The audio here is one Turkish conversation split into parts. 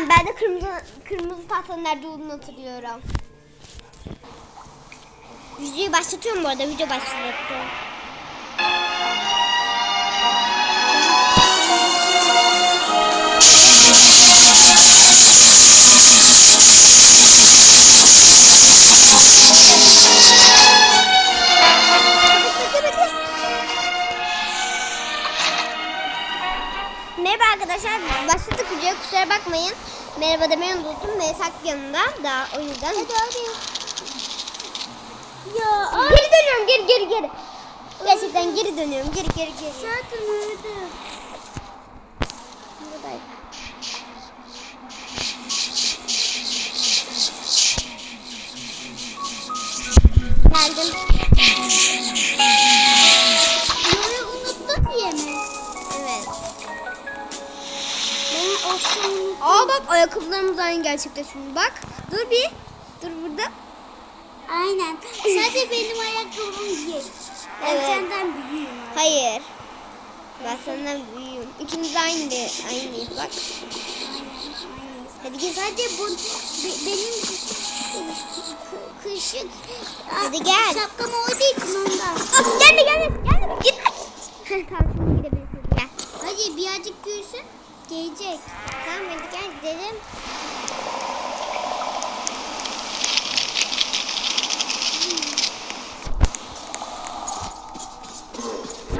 Ben de kırmızı kırmızı tahtanın nerede olduğunu hatırlıyorum. Videoyu başlatıyorum bu arada. Video başlattım. Kusura bakmayın. Merhaba demeyi unuttum. Mesak yanında da o yüzden. Hadi hadi. Ya geri dönüyorum geri geri geri. Gerçekten geri dönüyorum geri geri geri. Zaten öldüm. Buradayım. Geldim. Ayakkabılarımız aynı gerçekten şimdi bak. Dur bir. Dur burada. Aynen. Sadece benim ayakkabım değil. Ben Evet. senden büyüğüm. Hayır. Ben senden büyüğüm. İkimiz aynı aynıyız bak. Hadi gel. Sadece bu be- benim kı- kışık Hadi gel. şapkam olduğu için ondan. Gelme gelme gelme. Git. Gidebiliriz. Hadi gel. Hadi birazcık büyüsün. Gelecek. Tamam gidelim.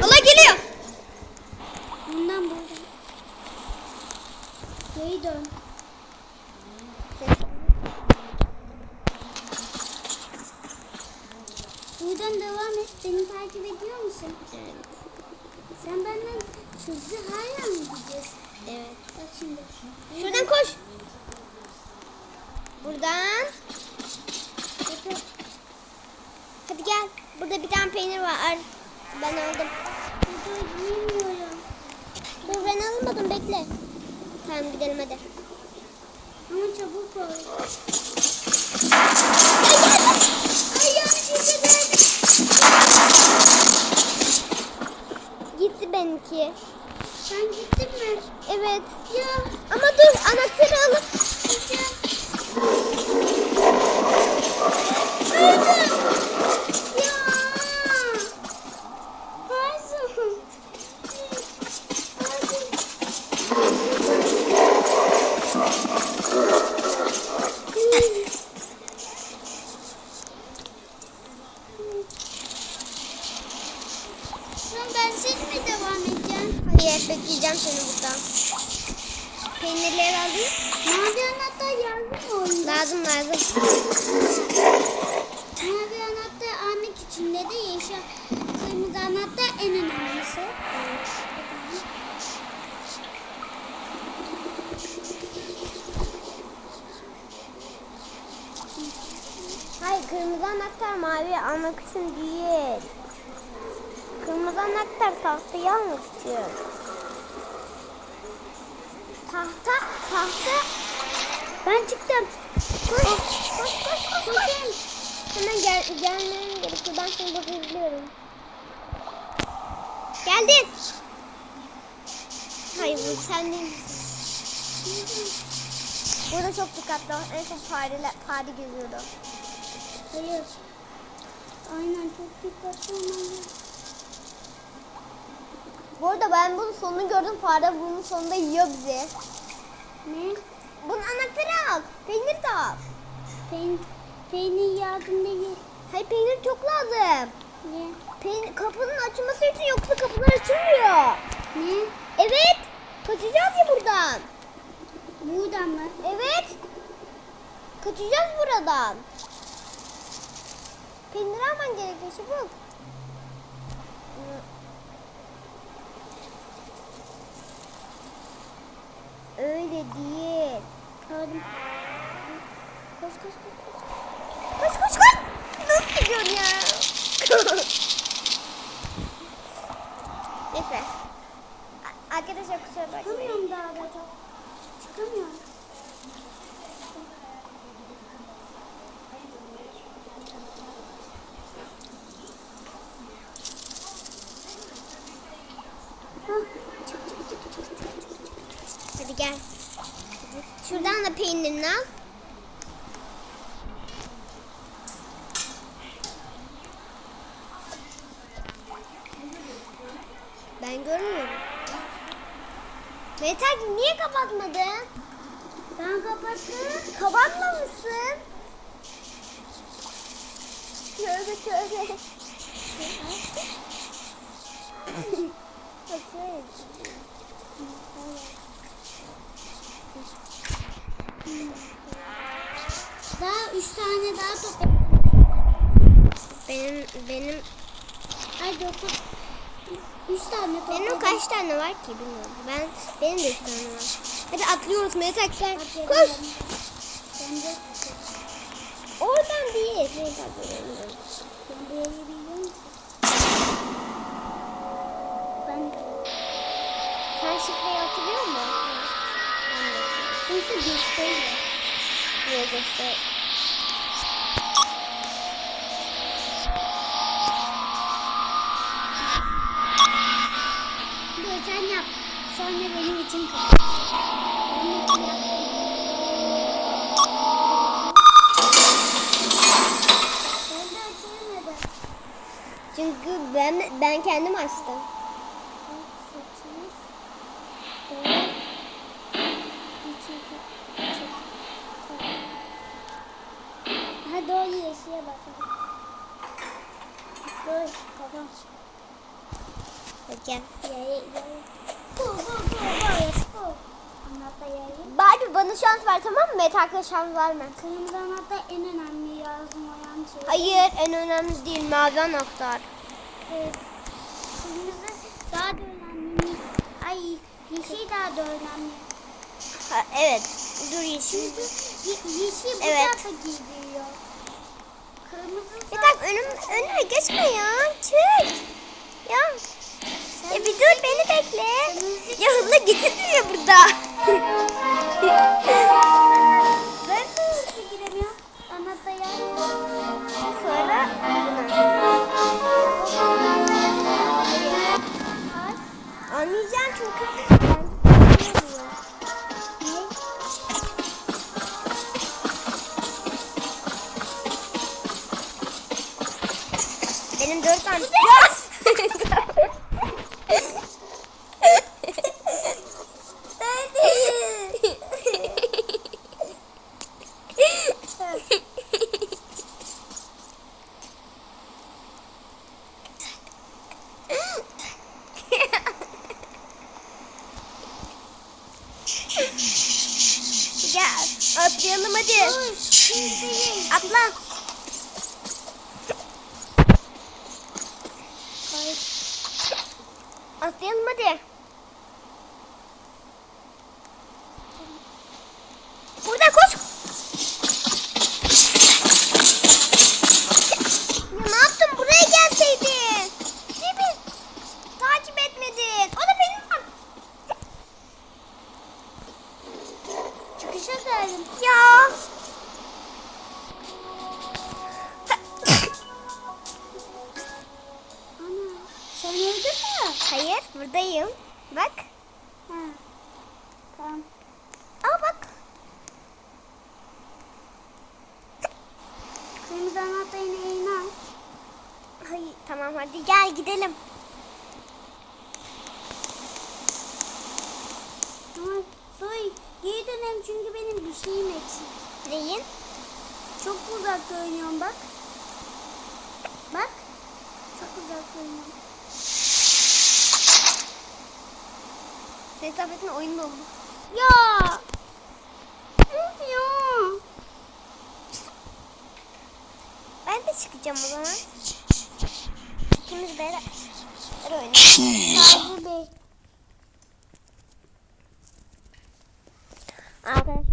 Allah geliyor. Bundan buradan. Geri dön. Buradan devam et. Beni takip ediyor musun? Sen benden hızlı hala mı gideceğiz? Evet. Şuradan koş. Buradan. Hadi gel. Burada bir tane peynir var. Ben aldım. Dur ben almadım bekle. Tamam gidelim hadi. Ama çabuk ol. Geldim. Gitti benimki. Sen gittin mi? Evet. Ya ama dur anahtarı alıp Gideceğim. Ya. Pardon. Sen bensiz mi devam edeceksin? Hayır bekleyeceğim seni burada. Peynirleri alayım. Mavi anahtar mı oyunda? Lazım lazım. Mavi anahtar almak için de yeşil kırmızı anahtar en önemlisi. Hayır kırmızı anahtar mavi almak için değil. Kırmızı anahtar tahtayı almak için. Tahta, tahta. Ben çıktım. Koş, koş, koş, koş, koş. Hemen gel, gelmem gerekiyor. Ben seni burada izliyorum. Geldin. Hayır bu sen değil? Burada çok dikkatli ol. En son fareler, fare geziyordu. Hayır. Aynen çok dikkatli Ben bunun sonunu gördüm. Fare bunun sonunda yiyor bizi. Ne? Bunun anahtarı al. Peynir de al. Peyn peynir yardım değil. Hayır peynir çok lazım. Ne? Peynir, kapının açılması için yoksa kapılar açılmıyor. Ne? Evet. Kaçacağız ya buradan. Buradan mı? Evet. Kaçacağız buradan. Peynir alman gerekiyor çabuk. Öyle değil. Gördüm. Koş koş koş koş. Koş koş koş. Nasıl gidiyorsun ya? Neyse. A- Arkadaşlar kusura bakmayın. Çıkamıyorum daha da çok. Çıkamıyorum. Hah, çık, çık, çık, çık, çık, çık. Hadi gel. Şuradan Sen de peynirini al. Ben görmüyorum. Akif niye kapatmadın? Ben kapattım. Kapatmamışsın. Tövbe tövbe. Baksana. Daha üç tane daha top. Benim benim Ay dokuz. Üç tane top. benim kaç tane var ki bilmiyorum. Ben benim de üç tane var. Hadi atlıyoruz gel. Hadi Koş. Ben de. Oradan değil. Mehmet Akif. Ben bu yeri biliyor musun? Ben Sen şifreyi hatırlıyor musun? Ben de. çünkü göstereyim. Yok göster. Sen yap. Sonra benim için kapat. Çünkü ben ben kendim açtım. Hadi o yeşile bakalım. Dur, tamam. Yayı. Barbie bana şans ver tamam mı? Metak'a şans verme. Kırmızı anahtar en önemli yazım olan şey. Hayır en önemli değil mavi anahtar. Evet. Kırmızı daha da önemli. Ay, yeşil daha da önemli. Ha, evet. Dur yeşil. Ye- yeşil bu Evet. tarafa gidiyor. Kırmızı Metak önüm, önüme geçme ya. Çık. Ya. Ya bir dur beni bekle. Ya hızlı gitmiyor burada. Ben de hızlı gidemiyorum. Anahtar. Sonra anlayacağım çünkü. Benim dört tane. Atlayalım hadi. Atla. Atlayalım hadi. Sen öldün mü? Hayır buradayım. Bak. Ha. Tamam. Al bak. Kırmızı anahtarın eline al. Hayır tamam hadi gel gidelim. Ama dur geri dönelim çünkü benim bir şeyim eksik. Neyin? Çok uzakta oynuyorum bak. Bak. Çok uzakta oynuyorum. Senin tabletin oyun oldu. Ya. Of ya. Ben de çıkacağım o zaman. İkimiz beraber oynayalım. Arkadaşlar